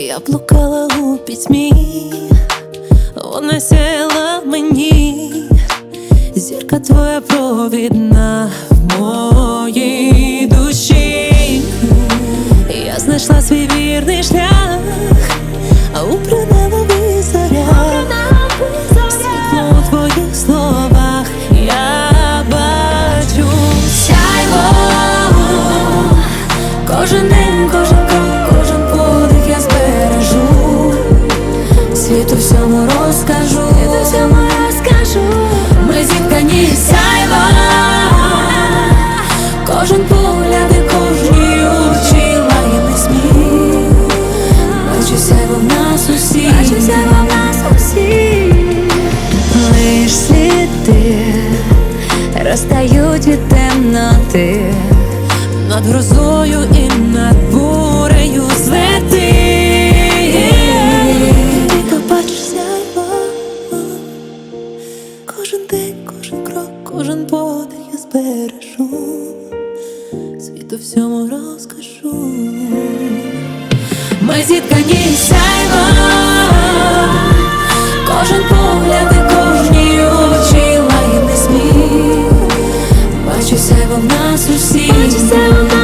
Я блукала у пітьмі, вона сяяла в мені, зірка твоя провідна в моїй душі. Я знайшла свій вірний шлях, а у приневові зорях Світло у твоїх словах я бачу. Сяйво Кожен день, кожен зіткані сяйва. Кожен погляд і кожній очі лагідний сміх. Бачу сяйво в нас усіх Бачу сяйво в нас усіх Лиш сліди розтають від темноти. Над грозою і кожен подих я збережу, світу всьому розкажу, ми зіткані сяйно, кожен погляд і кожні очі лайний сміх, бачу сяйво в нас усіх.